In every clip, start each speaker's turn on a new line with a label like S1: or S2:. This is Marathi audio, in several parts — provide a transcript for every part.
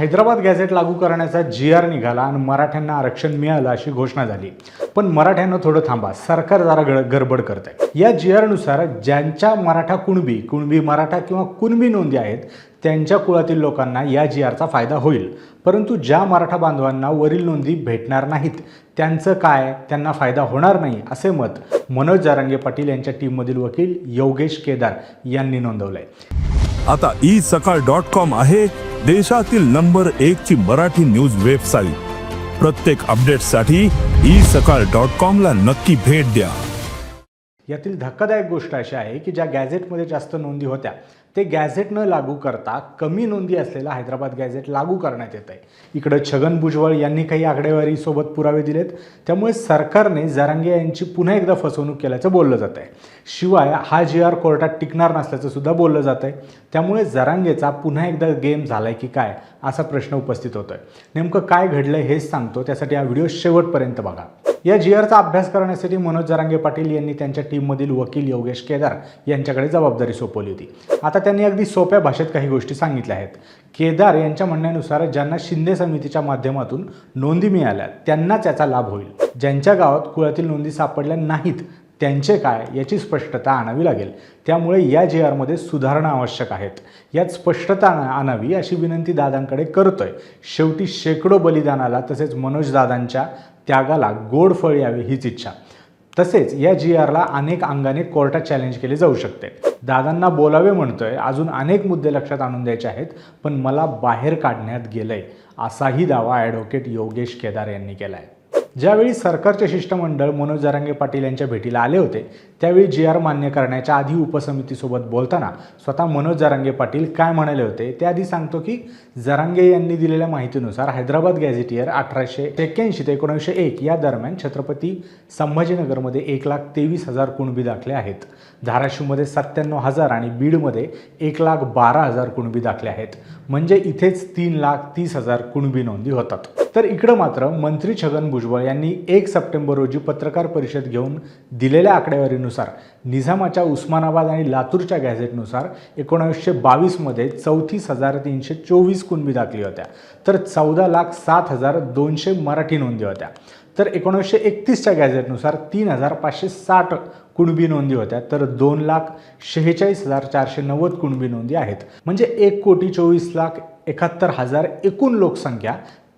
S1: हैदराबाद गॅझेट लागू करण्याचा जी आर निघाला आणि मराठ्यांना आरक्षण मिळालं अशी घोषणा झाली. पण मराठ्यांना थोडं थांबा सरकार जरा गड गडबड करत आहे या जी आरनुसार ज्यांच्या मराठा कुणबी कुणबी मराठा किंवा कुणबी नोंदी आहेत त्यांच्या कुळातील लोकांना या जी आरचा फायदा होईल. परंतु ज्या मराठा बांधवांना वरील नोंदी भेटणार नाहीत त्यांचं काय? त्यांना फायदा होणार नाही असे मत मनोज जारांगे पाटील यांच्या टीममधील वकील योगेश केदार यांनी नोंदवलं आहे
S2: आता ई सकाळ डॉट कॉम आहे देशातील नंबर एक ची मराठी न्यूज वेबसाईट प्रत्येक अपडेटसाठी ई सकाळ डॉट कॉम ला नक्की भेट द्या.
S1: यातील धक्कादायक गोष्ट अशी आहे की ज्या गॅझेटमध्ये जास्त नोंदी होत्या ते गॅझेट न लागू करता कमी नोंदी असलेला हैदराबाद गॅझेट लागू करण्यात येत आहे इकडं छगन भुजबळ यांनी काही आकडेवारीसोबत पुरावे दिलेत. त्यामुळे सरकारने जरांगे यांची पुन्हा एकदा फसवणूक केल्याचं बोललं जात आहे शिवाय हा जी आर कोर्टात टिकणार नसल्याचं सुद्धा बोललं जात आहे त्यामुळे जरांगेचा पुन्हा एकदा गेम झालाय की काय असा प्रश्न उपस्थित होतोय. नेमकं काय घडलंय हेच सांगतो. त्यासाठी हा व्हिडिओ शेवटपर्यंत बघा. या जी आरचा अभ्यास करण्यासाठी मनोज जरांगे पाटील यांनी त्यांच्या टीममधील वकील योगेश केदार यांच्याकडे जबाबदारी सोपवली होती. आता त्यांनी अगदी सोप्या भाषेत काही गोष्टी सांगितल्या आहेत. केदार यांच्या म्हणण्यानुसार ज्यांना शिंदे समितीच्या माध्यमातून नोंदी मिळाल्या त्यांनाच याचा लाभ होईल. ज्यांच्या गावात कुळातील नोंदी सापडल्या नाहीत त्यांचे काय याची स्पष्टता आणावी लागेल. त्यामुळे या जी आरमध्ये सुधारणा आवश्यक आहेत. यात स्पष्टता आणावी अशी विनंती दादांकडे करतोय. शेवटी शेकडो बलिदानाला तसेच मनोज दादांच्या त्यागाला गोड फळ यावे हीच इच्छा. तसेच या जी आरला अनेक अंगाने कोर्टात चॅलेंज केले जाऊ शकते. दादांना बोलावे म्हणतोय अजून अनेक मुद्दे लक्षात आणून द्यायचे आहेत पण मला बाहेर काढण्यात गेलंय असाही दावा ॲडव्होकेट योगेश केदार यांनी केला आहे ज्यावेळी सरकारचे शिष्टमंडळ मनोज जरांगे पाटील यांच्या भेटीला आले होते त्यावेळी जी आर मान्य करण्याच्या आधी उपसमितीसोबत बोलताना स्वतः मनोज जरांगे पाटील काय म्हणाले होते ते आधी सांगतो की जरांगे यांनी दिलेल्या माहितीनुसार हैदराबाद गॅझेटियर अठराशे एक्क्याऐंशी ते एकोणीसशे एक या दरम्यान छत्रपती संभाजीनगरमध्ये एक लाख तेवीस हजार कुणबी दाखले आहेत. धाराशिवमध्ये सत्त्याण्णव हजार आणि बीडमध्ये एक लाख बारा हजार कुणबी दाखले आहेत. म्हणजे इथेच तीन लाख तीस हजार कुणबी नोंदी होतात. तर इकडं मात्र मंत्री छगन भुजबळ यांनी एक सप्टेंबर रोजी पत्रकार परिषद घेऊन दिलेल्या आकडेवारीनुसार निझामाच्या उस्मानाबाद आणि लातूरच्या गॅझेटनुसार एकोणावीसशे बावीसमध्ये चौतीस हजार तीनशे चोवीस कुणबी दाखली होत्या. तर चौदा लाख सात हजार दोनशे मराठी नोंदी होत्या. तर एकोणीसशे एकतीसच्या गॅझेटनुसार तीन हजार पाचशे साठ कुणबी नोंदी होत्या. तर दोन लाख शेहेचाळीस हजार चारशे नव्वद कुणबी नोंदी आहेत. म्हणजे एक कोटी चोवीस लाख एकाहत्तर हजार एकूण लोकसंख्या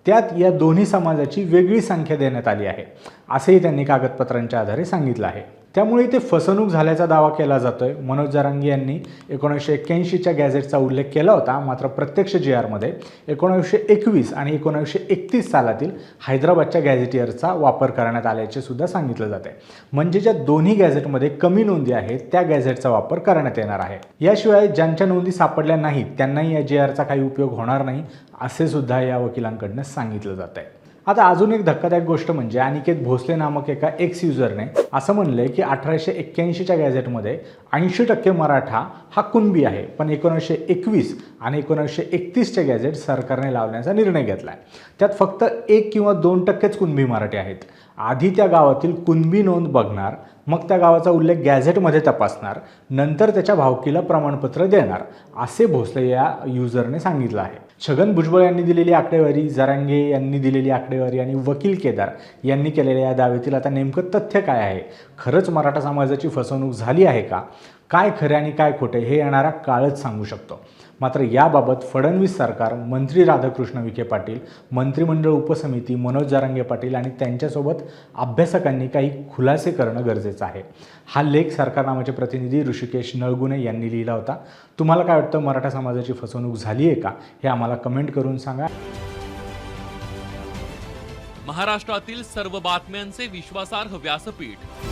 S1: त्यात या दोन्ही समाजाची वेगळी संख्या देण्यात आली आहे. असंही त्यांनी कागदपत्रांच्या आधारे सांगितलं आहे. त्यामुळे इथे फसवणूक झाल्याचा दावा केला जातोय. मनोज जरांगी यांनी एकोणीसशे एक्क्याऐंशीच्या गॅझेटचा उल्लेख केला होता. मात्र प्रत्यक्ष जी आरमध्ये एकोणीसशे एकवीस आणि एकोणीसशे एकतीस सालातील हैदराबादच्या गॅझेटियरचा वापर करण्यात आल्याचे सुद्धा सांगितलं जाते म्हणजे ज्या दोन्ही गॅझेटमध्ये कमी नोंदी आहेत त्या गॅझेटचा वापर करण्यात येणार आहे. याशिवाय ज्यांच्या नोंदी सापडल्या नाहीत त्यांनाही या जी आरचा काही उपयोग होणार नाही असे सुद्धा या वकिलांकडनं सांगितलं जात आहे आता अजून एक धक्कादायक गोष्ट म्हणजे अनिकेत भोसले नामक एका एक्स युजरने असं म्हणलंय की अठराशे एक्क्याऐंशीच्या गॅझेटमध्ये ऐंशी टक्के मराठा हा कुणबी आहे पण एकोणीसशे एकवीस आणि एकोणीसशे एकतीसचे गॅझेट सरकारने लावण्याचा निर्णय घेतला आहे त्यात फक्त एक किंवा दोन टक्केच कुणबी मराठी आहेत. आधी त्या गावातील कुणबी नोंद बघणार मग त्या गावाचा उल्लेख गॅझेटमध्ये तपासणार नंतर त्याच्या भावकीला प्रमाणपत्र देणार असे भोसले या युजरने सांगितलं आहे. छगन भुजबळ यांनी दिलेली आकडेवारी जरांगे यांनी दिलेली आकडेवारी आणि वकील केदार यांनी केलेल्या या दावेतील आता नेमकं तथ्य काय आहे? खरंच मराठा समाजाची फसवणूक झाली आहे का? काय खरे आणि काय खोटे हे येणारा काळच सांगू शकतो. मात्र याबाबत फडणवीस सरकार मंत्री राधाकृष्ण विखे पाटील मंत्रिमंडळ उपसमिती मनोज जारांगे पाटील आणि त्यांच्यासोबत अभ्यासकांनी काही खुलासे करणं गरजेचं आहे. हा लेख सरकार नामाचे प्रतिनिधी ऋषिकेश नळगुणे यांनी लिहिला होता. तुम्हाला काय वाटतं? मराठा समाजाची फसवणूक झाली आहे का? हे आम्हाला कमेंट करून सांगा.
S3: महाराष्ट्रातील सर्व बातम्यांचे विश्वासार्ह व्यासपीठ